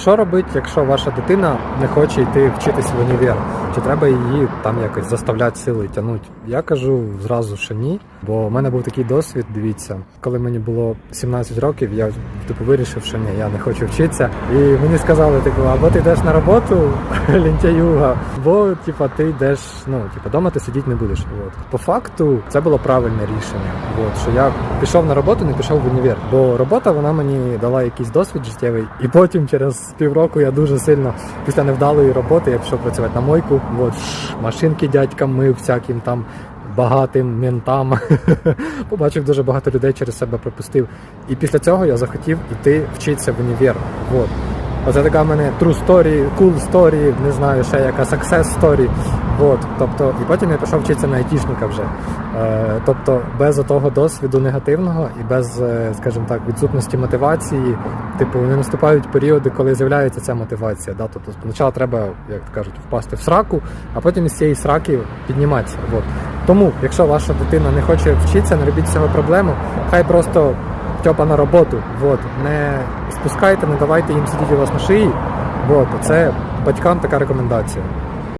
Що робити, якщо ваша дитина не хоче йти вчитись в універ? Чи треба її там якось заставляти сили тягнути? Я кажу зразу, що ні. Бо в мене був такий досвід. Дивіться, коли мені було 17 років, я типу вирішив, що ні, я не хочу вчитися. І мені сказали, типу, або ти йдеш на роботу, лінтяюга, або типу, ти йдеш, ну типу, дома ти сидіти не будеш. От. По факту це було правильне рішення. От, що я пішов на роботу, не пішов в універ. Бо робота вона мені дала якийсь досвід життєвий. І потім, через півроку, я дуже сильно після невдалої роботи я пішов працювати на мойку. От, машинки дядькам мив всяким там багатим ментам. Побачив дуже багато людей через себе пропустив. І після цього я захотів іти вчитися в універ. От. Оце така в мене true story, cool story, не знаю, ще яка success story. От, тобто, і потім я пішов вчитися на айтішника вже. Е, тобто, без того досвіду негативного і без, е, скажімо так, відсутності мотивації, типу, не наступають періоди, коли з'являється ця мотивація. Да? Тобто, спочатку треба, як кажуть, впасти в сраку, а потім із цієї сраки підніматися. От. Тому, якщо ваша дитина не хоче вчитися, не робіть з цього проблему, хай просто тьопа на роботу. От. Не спускайте, не давайте їм сидіти у вас на шиї. Бо Це батькам така рекомендація.